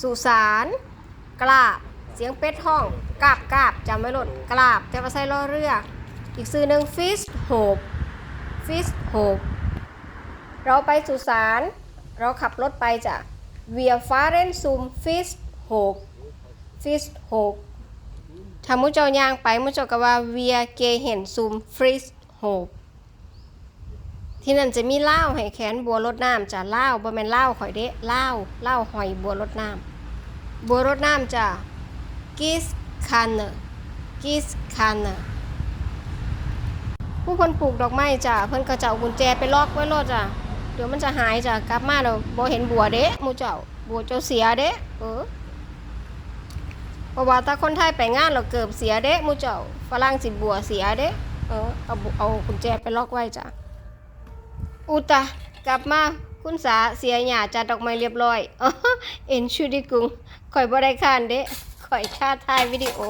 สุสานกราบ เสียงเป็ดห้องกราบกราบจำไว้หลดกราบ แต่ว่าใส่ล้อเรือ อีกสื่อหนึ่งฟิสโฮบฟิสโฮบเราไปสุสานเราขับรถไปจ้ะเวียฟาเรนซูมฟิสโฮบฟิสโฮบถ้ามุเจ้ายางไปมุเจ้าก็ว่าเวียเกเห็นซูมฟิสโฮบ ที่นั่นจะมีเหล้าให้แขนบัวรดน้ำจ้ะเหล้าบ่แม่นเหล้าข่อยเด้เหล้าเหล้าหอยบัวรดน้ำบัวรดน้ำจ้ะกิสคันเนอร์กิสคันเนอร์ผู้คนปลูกดอกไม้จ้ะเพิ่นก็จะเอากุญแจไปล็อกไว้รถจ้ะเดี๋ยวมันจะหายจ้ะกลับมาแล้วบ่เห็นบัวเด้มูเจ้าบัวเจ้าเสียเด้เออเพราะว่าถ้าคนไทยไปงานเราเกิบเสียเด้มูเจ้าฝรั่งสิบัวเสียเด้เออเอาเอากุญแจไปล็อกไว้จ้ะ อุตะกลับมาคุณสาเสียหยาจัดดอกไม้เรียบร้อยเอ็นชูดิกุงข่อยบ่ได้คานเด้ข่อยค่าถ่ายวิดีโอ